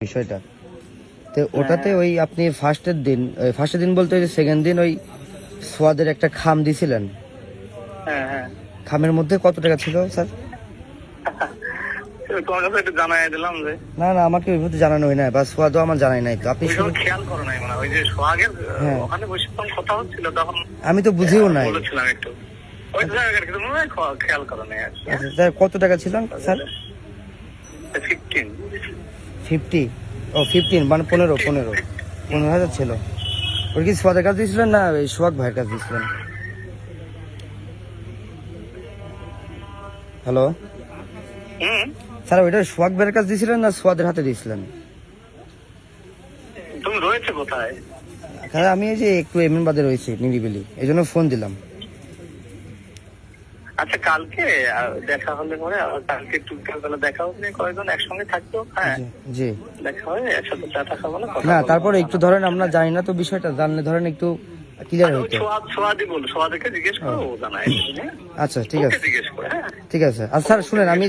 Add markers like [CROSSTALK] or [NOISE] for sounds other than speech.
বিষয়টা। তো ওটাতে ওই আপনি ফার্স্টের দিন ফার্স্টের দিন বলতে ওই সেকেন্ড দিন ওই সোয়াদের একটা খাম দিছিলেন। হ্যাঁ হ্যাঁ। খামের মধ্যে কত টাকা ছিল স্যার? [LAUGHS] না না আমাকে ওইভাবে জানানো হয় না বা সোয়াদও আমার জানাই নাই তো আপনি খেয়াল করো নাই মানে ওই যে সোহাগের হ্যাঁ। ওখানে কথা হচ্ছিল তখন আমি তো বুঝিও নাই। বলেছিলাম একটু। ওই জায়গায় কিন্তু খ- খেয়াল করো নাই আচ্ছা কত টাকা ছিল স্যার? ফিফটি ও ফিফটিন মানে পনেরো পনেরো পনেরো হাজার ছিল। ওর কি সোয়াদের কাছে দিয়েছিলেন না ওই সোহাগ ভাইয়ের কাছে দিয়েছিলেন? হ্যালো স্যার ওইটা সোহাগ ভাইয়ের কাছে দিয়েছিলেন না সোয়াদের হাতে দিয়েছিলেন? তুমি রয়েছে কোথায়? আমি এই যে একটু এমন বাদে রয়েছি নিরিবিলি এই জন্য ফোন দিলাম। আচ্ছা কালকে দেখা হলে পরে কালকে একটু বিকালবেলা দেখা হবে কয়েকজন একসঙ্গে থাকতো হ্যাঁ? জি দেখা হয় একসাথে চা টা খাব না না। তারপরে একটু ধরেন আমরা জানি না তো বিষয়টা জানলে ধরেন একটু ক্লিয়ার আচ্ছা, হইতো। সোয়াদি বল সোয়াদিকে জিজ্ঞেস করো জানাই আচ্ছা ঠিক আছে। জিজ্ঞেস করে হ্যাঁ। ঠিক আছে। আর স্যার শুনেন আমি